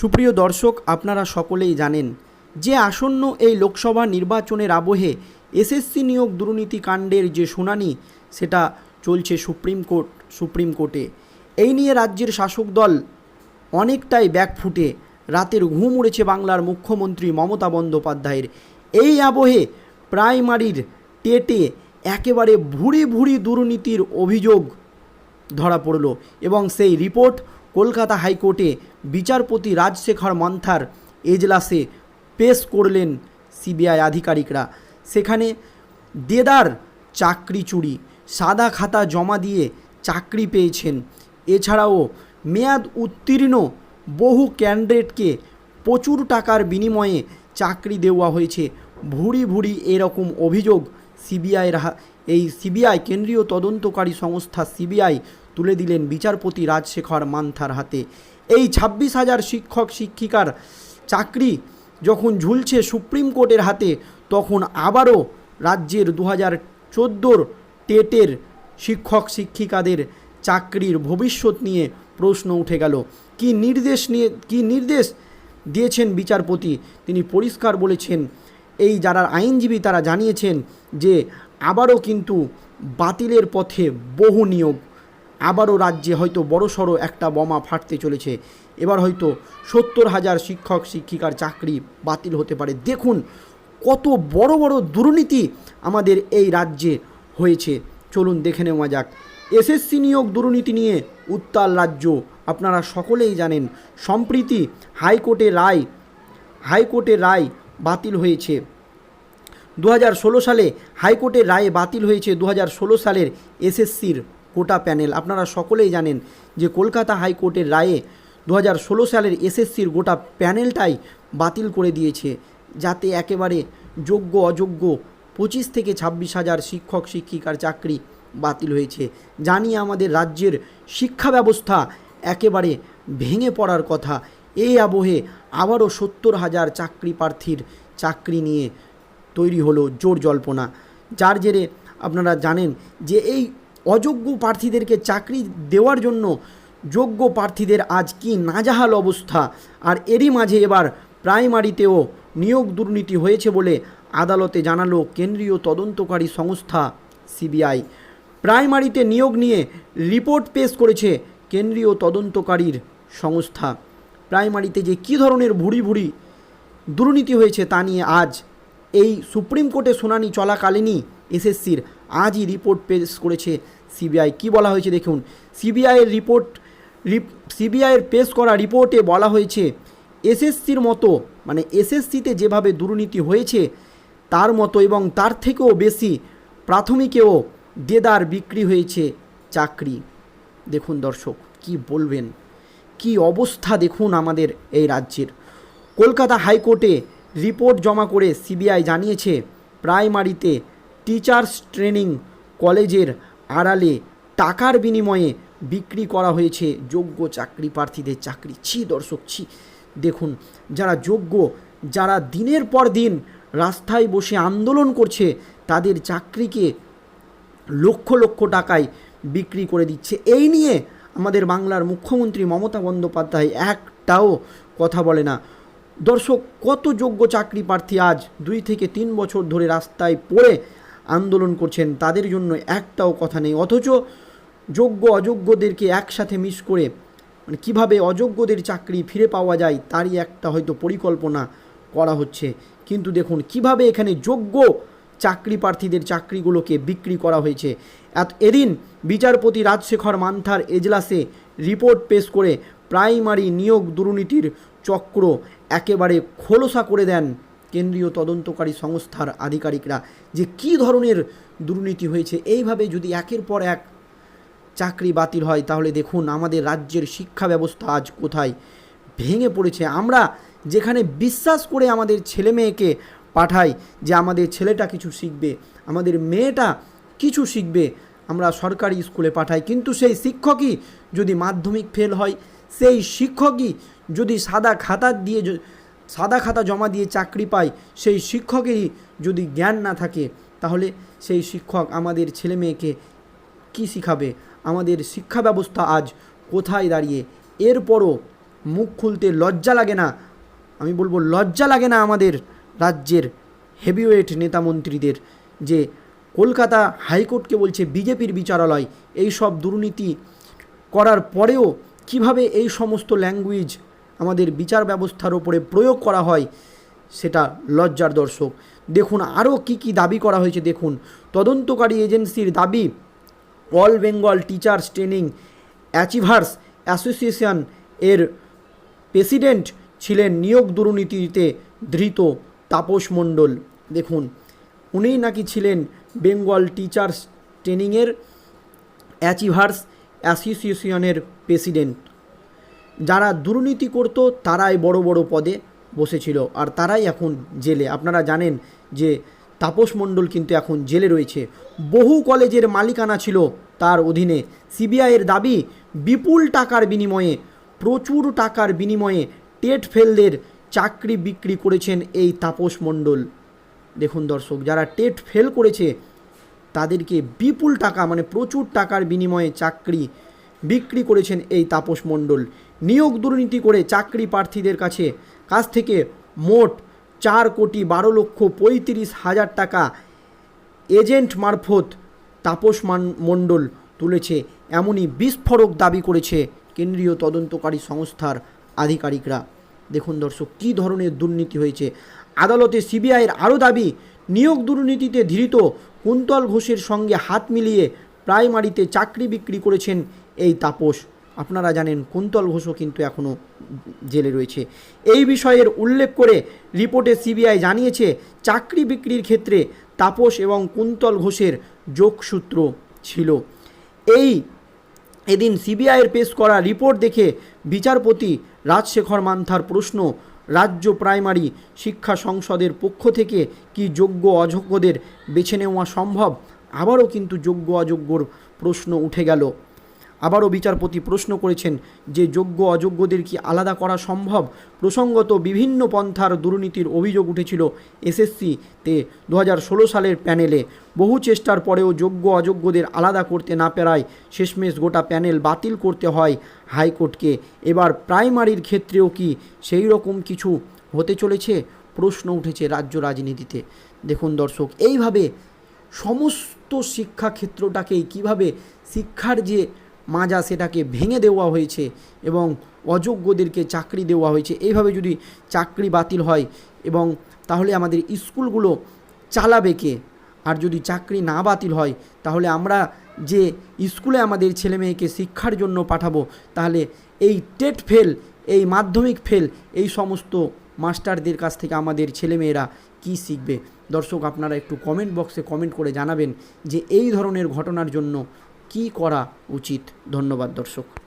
সুপ্রিয় দর্শক, আপনারা সকলেই জানেন যে আসন্ন এই লোকসভা নির্বাচনের আবহে এসএসসি নিয়োগ দুর্নীতি কাণ্ডের যে শুনানি, সেটা চলছে সুপ্রিম কোর্ট, সুপ্রিম কোর্টে। এই নিয়ে রাজ্যের শাসক দল অনেকটাই ব্যাকফুটে, রাতের ঘুম উড়েছে বাংলার মুখ্যমন্ত্রী মমতা বন্দ্যোপাধ্যায়ের। এই আবহে প্রাইমারির টেটে একেবারে ভুরি ভুরি দুর্নীতির অভিযোগ ধরা পড়ল এবং সেই রিপোর্ট কলকাতা হাইকোর্টে বিচারপতি রাজশেখর মন্থার এজলাসে পেশ করলেন সিবিআই আধিকারিকরা। সেখানে দেদার চাকরি চুরি, সাদা খাতা জমা দিয়ে চাকরি পেয়েছেন। এছাড়াও মেয়াদ উত্তীর্ণ বহু ক্যান্ডিডেটকে প্রচুর টাকার বিনিময়ে চাকরি দেওয়া হয়েছে। ভুরি ভুরি এরকম অভিযোগ সিবিআইয়ের এই সিবিআই কেন্দ্রীয় তদন্তকারী সংস্থা সিবিআই তুলে দিলেন বিচারপতি রাজশেখর মান্থার হাতে। এই ছাব্বিশ হাজার শিক্ষক, শিক্ষিকার চাকরি যখন ঝুলছে সুপ্রিম কোর্টের হাতে, তখন আবারও রাজ্যের দু হাজার চোদ্দোর টেটের শিক্ষক, শিক্ষিকাদের চাকরির ভবিষ্যৎ নিয়ে প্রশ্ন উঠে গেল। কি নির্দেশ নিয়ে, কি নির্দেশ দিয়েছেন বিচারপতি? তিনি পরিষ্কার বলেছেন, এই যারা আইনজীবী তারা জানিয়েছেন যে আবারও কিন্তু বাতিলের পথে বহু নিয়োগ আবারও রাজ্যে হয়তো বড়সড় একটা বোমা ফাটতে চলেছে। এবার হয়তো সত্তর হাজার শিক্ষক, শিক্ষিকার চাকরি বাতিল হতে পারে। দেখুন কত বড় বড় দুর্নীতি আমাদের এই রাজ্যে হয়েছে। চলুন দেখে নেওয়া যাক। এসএসসি নিয়োগ দুর্নীতি নিয়ে উত্তাল রাজ্য। আপনারা সকলেই জানেন, সম্প্রীতি হাইকোর্টের রায় হাইকোর্টের রায় বাতিল হয়েছে। দু হাজার ষোলো সালে হাইকোর্টের রায়ে বাতিল হয়েছে। দু হাজার ষোলো সালের এসএসসির কোটা প্যানেল। আপনারা সকলেই জানেন যে কলকাতা হাইকোর্টের রায়ে দু হাজার ষোলো সালের এসএসসির গোটা প্যানেলটাই বাতিল করে দিয়েছে, যাতে একেবারে যোগ্য অযোগ্য পঁচিশ থেকে ছাব্বিশ হাজার শিক্ষক, শিক্ষিকার চাকরি বাতিল হয়েছে। জানি আমাদের রাজ্যের শিক্ষা ব্যবস্থা একেবারে ভেঙে পড়ার কথা। এই আবহে আবারও সত্তর হাজার চাকরি প্রার্থীর চাকরি নিয়ে তৈরি হলো জোর জল্পনা। যার জেরে আপনারা জানেন যে এই অযোগ্য প্রার্থীদেরকে চাকরি দেওয়ার জন্য যোগ্য প্রার্থীদের আজ কি নাজাহাল অবস্থা? আর এরই মাঝে এবার প্রাইমারিতেও নিয়োগ দুর্নীতি হয়েছে বলে আদালতে জানালো কেন্দ্রীয় তদন্তকারী সংস্থা সিবিআই। প্রাইমারিতে নিয়োগ নিয়ে রিপোর্ট পেশ করেছে কেন্দ্রীয় তদন্তকারীর সংস্থা। প্রাইমারিতে যে কী ধরনের ভুড়ি ভুড়ি দুর্নীতি হয়েছে তা নিয়ে আজ এই সুপ্রিম কোর্টে শুনানি চলাকালীনই এসএসসির আজই রিপোর্ট পেশ করেছে সিবিআই, কি বলা হয়েছে দেখুন সিবিআইয়ের রিপোর্ট সিবিআইয়ের পেশ করা রিপোর্টে বলা হয়েছে এসএসসির মতো মানে এসএসসিতে যেভাবে দুর্নীতি হয়েছে, তার মতো এবং তার থেকেও বেশি প্রাথমিকেও দেদার বিক্রি হয়েছে চাকরি। দেখুন দর্শক, কি বলবেন, কি অবস্থা দেখুন আমাদের এই রাজ্যের। কলকাতা হাইকোর্টে রিপোর্ট জমা করে সিবিআই জানিয়েছে, প্রাইমারিতে টিচার্স ট্রেনিং কলেজের আড়ালে টাকার বিনিময়ে বিক্রি করা হয়েছে। যোগ্য চাকরি প্রার্থীদের চাকরি। ছি দর্শক, ছি। দেখুন, যারা যোগ্য, যারা দিনের পর দিন রাস্তায় বসে আন্দোলন করছে, তাদের চাকরিকে লক্ষ লক্ষ টাকায় বিক্রি করে দিচ্ছে। এই নিয়ে আমাদের বাংলার মুখ্যমন্ত্রী মমতা বন্দ্যোপাধ্যায় একটাও কথা বলে না। দর্শক, কত যোগ্য চাকরি প্রার্থী আজ দুই থেকে তিন বছর ধরে রাস্তায় পড়ে আন্দোলন করছেন, তাদের জন্য একটাও কথা নেই। অথচ যোগ্য অযোগ্যদেরকে একসাথে মিস করে মানে কীভাবে অযোগ্যদের চাকরি ফিরে পাওয়া যায়, তারই একটা হয়তো পরিকল্পনা করা হচ্ছে। কিন্তু দেখুন, কীভাবে এখানে যোগ্য চাকরি প্রার্থীদের চাকরিগুলোকে বিক্রি করা হয়েছে। এত, এদিন বিচারপতি রাজশেখর মান্থার এজলাসে রিপোর্ট পেশ করে প্রাইমারি নিয়োগ দুর্নীতির চক্র একেবারে খোলসা করে দেন কেন্দ্রীয় তদন্তকারী সংস্থার আধিকারিকরা যে কী ধরনের দুর্নীতি হয়েছে, এইভাবে যদি একের পর এক চাকরি বাতিল হয়, তাহলে দেখুন আমাদের রাজ্যের শিক্ষা ব্যবস্থা আজ কোথায় ভেঙে পড়েছে। আমরা যেখানে বিশ্বাস করে আমাদের ছেলে মেয়েকে পাঠাই যে আমাদের ছেলেটা কিছু শিখবে, আমাদের মেয়েটা কিছু শিখবে, আমরা সরকারি স্কুলে পাঠাই। কিন্তু সেই শিক্ষকই যদি মাধ্যমিক ফেল হয়, সেই শিক্ষকই যদি সাদা খাতা দিয়ে সাদা খাতা জমা দিয়ে চাকরি পায় সেই শিক্ষকেরই যদি জ্ঞান না থাকে, তাহলে সেই শিক্ষক আমাদের ছেলে মেয়েকে কী শিখাবে? আমাদের শিক্ষা ব্যবস্থা আজ কোথায় দাঁড়িয়ে? এরপরও মুখ খুলতে লজ্জা লাগে না? আমি বলব লজ্জা লাগে না আমাদের রাজ্যের হেভিওয়েট নেতা মন্ত্রীদের যে কলকাতা হাইকোর্টকে বলছে বিজেপির বিচারালয়। এই সব দুর্নীতি করার পরেও কীভাবে এই সমস্ত ল্যাঙ্গুয়েজ আমাদের বিচার ব্যবস্থার ওপরে প্রয়োগ করা হয়, সেটা লজ্জার দর্শক। দেখুন, আরও কি কি দাবি করা হয়েছে দেখুন। তদন্তকারী এজেন্সির দাবি, all Bengal teachers training achievers association এর প্রেসিডেন্ট ছিলেন নিয়োগ দুর্নীতিতে ধৃত তাপস মণ্ডল। দেখুন, উনিই নাকি ছিলেন বেঙ্গল টিচার্স ট্রেনিংয়ের অ্যাচিভার্স অ্যাসোসিয়েশনের প্রেসিডেন্ট। যারা দুর্নীতি করত, তারাই বড় বড় পদে বসেছিল। আর তারাই এখন জেলে। আপনারা জানেন যে তাপস মণ্ডল কিন্তু এখন জেলে রয়েছে। বহু কলেজের মালিকানা ছিল তার অধীনে। সিবিআইয়ের দাবি, বিপুল টাকার বিনিময়ে, প্রচুর টাকার বিনিময়ে টেট ফেলদের চাকরি বিক্রি করেছেন এই তাপস মণ্ডল। দেখুন দর্শক, যারা টেট ফেল করেছে, তাদেরকে বিপুল টাকা মানে প্রচুর টাকার বিনিময়ে চাকরি বিক্রি করেছেন এই তাপস মণ্ডল। নিয়োগ দুর্নীতি করে চাকরি প্রার্থীদের কাছে, কাছ থেকে মোট চার কোটি বারো লক্ষ পঁয়ত্রিশ হাজার টাকা এজেন্ট মারফত তাপস মণ্ডল তুলেছে। এমনই বিস্ফোরক দাবি করেছে কেন্দ্রীয় তদন্তকারী সংস্থার আধিকারিকরা। দেখুন দর্শক, কী ধরনের দুর্নীতি হয়েছে। আদালতে সিবিআইয়ের আরও দাবি, নিয়োগ দুর্নীতিতে ধৃত কুন্তল ঘোষের সঙ্গে হাত মিলিয়ে প্রাইমারিতে চাকরি বিক্রি করেছেন এই তাপস, আপনারা জানেন কুন্তল ঘোষও কিন্তু এখনও জেলে রয়েছে। এই বিষয়ের উল্লেখ করে রিপোর্টে সিবিআই জানিয়েছে, চাকরি বিক্রির ক্ষেত্রে তাপস এবং কুন্তল ঘোষের যোগসূত্র ছিল। এই এদিন সিবিআইয়ের পেশ করা রিপোর্ট দেখে বিচারপতি রাজশেখর মান্থার প্রশ্ন, রাজ্য প্রাইমারি শিক্ষা সংসদের পক্ষ থেকে কি যোগ্য অযোগ্যদের বেছে নেওয়া সম্ভব? আবারও কিন্তু যোগ্য অযোগ্যর প্রশ্ন উঠে গেল। আবারও বিচারপতি প্রশ্ন করেছেন যে যোগ্য অযোগ্যদের কি আলাদা করা সম্ভব? প্রসঙ্গত বিভিন্ন পন্থার দুর্নীতির অভিযোগ উঠেছিল এসএসসিতে দু হাজার ষোলো সালের প্যানেলে। বহু চেষ্টার পরেও যোগ্য অযোগ্যদের আলাদা করতে না পেরায় শেষমেশ গোটা প্যানেল বাতিল করতে হয় হাইকোর্টকে। এবার প্রাইমারির ক্ষেত্রেও কি সেই রকম কিছু হতে চলেছে? প্রশ্ন উঠেছে রাজ্য রাজনীতিতে। দেখুন দর্শক, এইভাবে সমস্ত শিক্ষাক্ষেত্রটাকেই কীভাবে শিক্ষার যে মাজা সেটাকে ভেঙে দেওয়া হয়েছে এবং অযোগ্যদেরকে চাকরি দেওয়া হয়েছে। এইভাবে যদি চাকরি বাতিল হয় এবং তাহলে আমাদের স্কুলগুলো চালাবে কে? আর যদি চাকরি না বাতিল হয়, তাহলে আমরা যে স্কুলে আমাদের ছেলে মেয়েকে শিক্ষার জন্য পাঠাবো, তাহলে এই টেট ফেল, এই মাধ্যমিক ফেল, এই সমস্ত মাস্টারদের কাছ থেকে আমাদের ছেলেমেয়েরা কী শিখবে? দর্শক, আপনারা একটু কমেন্ট বক্সে কমেন্ট করে জানাবেন যে এই ধরনের ঘটনার জন্য কী করা উচিত? ধন্যবাদ দর্শক।